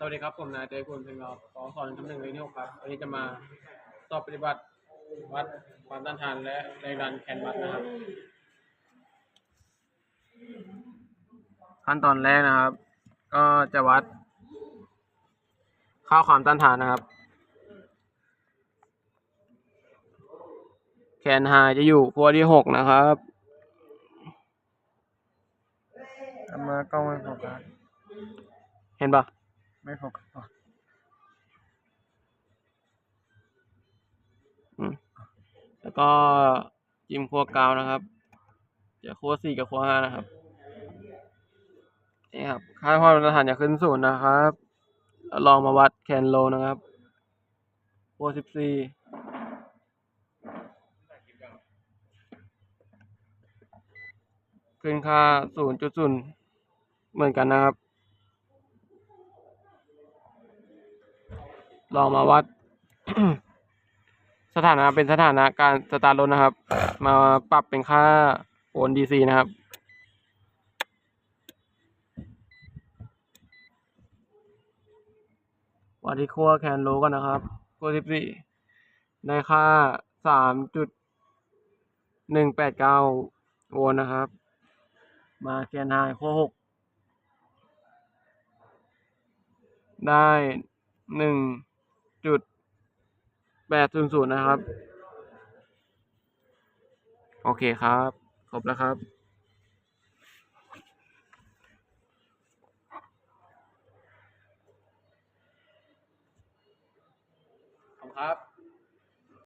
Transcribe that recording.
สวัสดีครับ ผมนายเต้คุณเพลงเราขอสอนคำหนึ่งเลยนี่ครับ วันนี้จะมาสอบปฏิบัติวัดความต้านทานและแรงดันแคนวัดนะครับ ขั้นตอนแรกนะครับ ก็จะวัด ค่าความต้านทานนะครับ แคนไฮจะอยู่ขั้วที่หกนะครับทำมากล้องไม่โฟกัสเห็นปะ ไม่โฟกัสว่ะแล้วก็จิ้มขั้วกาวนะครับ จะขั้วสี่กับขั้วห้านะครับ นี่ครับ ค่าความต้านทานจะขึ้นศูนย์นะครับ ลองมาวัดแคนโลนะครับขั้วสิบสี่ขึ้นค่าศูนย์จุดศูนย์เหมือนกันนะครับ ลองมาวัด สถานะเป็นสถานะการสตาร์ทรถนะครับ มาปรับเป็นค่าโอนดีซีนะครับ วัดที่ขั้วแคนโลกันนะครับขั้วสิบสี่ได้ค่าสามจุดหนึ่งแปดเก้าโวลต์นะครับ มาแคนไฮขั้วหกได้หนึ่ง จุดแปดศูนย์ศูนย์นะครับ โอเคครับครบแล้วครับครับ